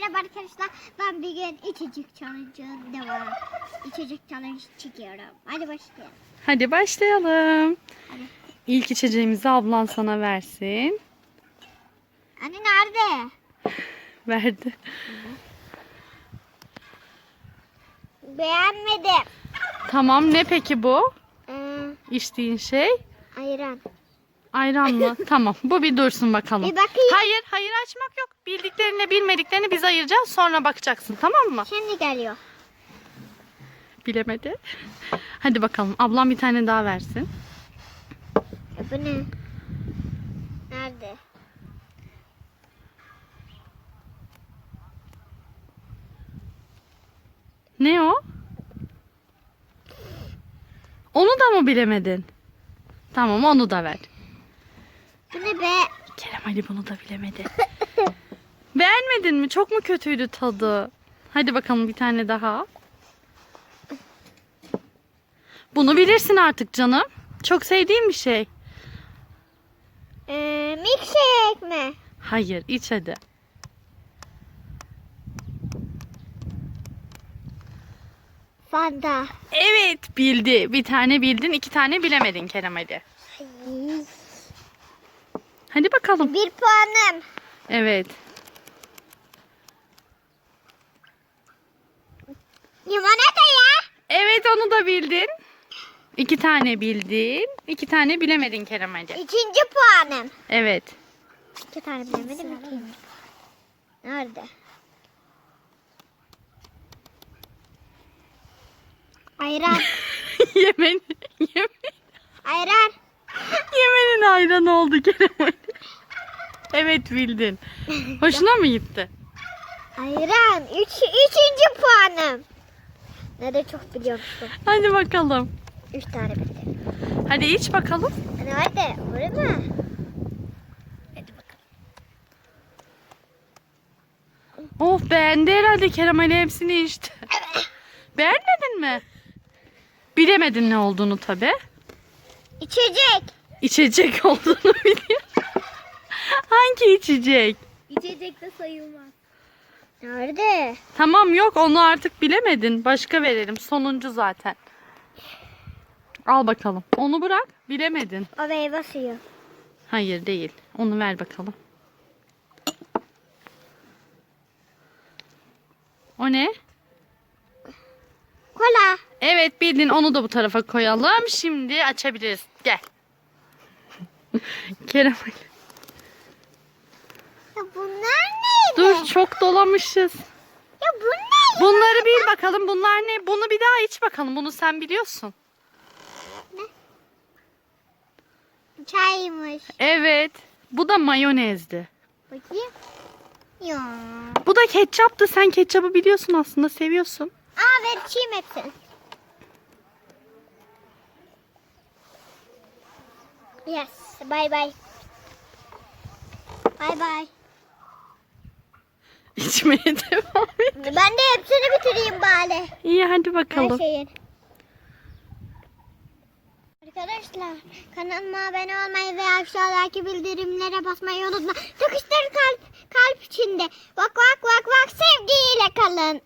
merhaba arkadaşlar. Ben bir gün içecek challenge'ın devam. İçecek challenge çekiyorum. Hadi başlayalım. Hadi başlayalım. Hadi. İlk içeceğimizi ablan sana versin. Anne nerede? Verdi. Beğenmedim. Tamam ne peki bu? Ee, İçtiğin şey? ayran. Ayran mı? tamam bu bir dursun bakalım. Bir bakayım. Hayır hayır. Bildiklerini bilmediklerini biz ayıracağız sonra bakacaksın tamam mı? Şimdi geliyor. Bilemedi. Hadi bakalım ablam bir tane daha versin. E, bu ne? Nerede? Ne o? Onu da mı bilemedin? Tamam onu da ver. Bu ne be? Kerem Ali bunu da bilemedi. Beğenmedin mi? Çok mu kötüydü tadı? Hadi bakalım bir tane daha. Bunu bilirsin artık canım. Çok sevdiğim bir şey. Ee, milkshake mi? Hayır iç hadi. Fanta. Evet bildi. Bir tane bildin iki tane bilemedin Kerem Ali. Hadi bakalım. Bir puanım. Evet. Limonata ya. Evet onu da bildin. İki tane bildin. iki tane bilemedin Kerem Ali. İkinci puanım. Evet. İki tane bilemedim. Nerede? Ayran. Yemen, yemen, Ayran. yemenin ayran oldu Kerem Ali. Evet bildin. Hoşuna mı gitti? Ayran. Üç. Ne de çok biliyormuşum. Hadi bakalım. Üç tane bildim. Hadi iç bakalım. Nerede? Öyle mi? Hadi bakalım. Of beğendi herhalde Kerem Ali hepsini içti. Beğenmedin mi? Bilemedin ne olduğunu tabi. İçecek. İçecek olduğunu biliyor. Hangi içecek? İçecek de sayılmaz. Nerede? Tamam yok onu artık bilemedin. Başka verelim. Sonuncu zaten. Al bakalım. Onu bırak. Bilemedin. O meyve suyu. Hayır değil. Onu ver bakalım. O ne? Kola. Evet bildin onu da bu tarafa koyalım. Şimdi açabiliriz. Gel. Kerem bunlar Dur çok dolamışız. Ya bu ne? Bunları bil bakalım. Bunlar ne? Bunu bir daha iç bakalım. Bunu sen biliyorsun. Çaymış. Evet. Bu da mayonezdi. Bakayım. Ya. Bu da ketçaptı. Sen ketçabı biliyorsun aslında. Seviyorsun. Aa ver içeyim hepsini. Yes. Bye bye. Bye bye. İçmeye devam et. Ben de hepsini bitireyim bari. İyi hadi Her bakalım. şeyin. Arkadaşlar kanalıma abone olmayı ve aşağıdaki bildirimlere basmayı unutma. Sıkıştır kalp, kalp içinde. Vak vak vak vak sevgiyle kalın.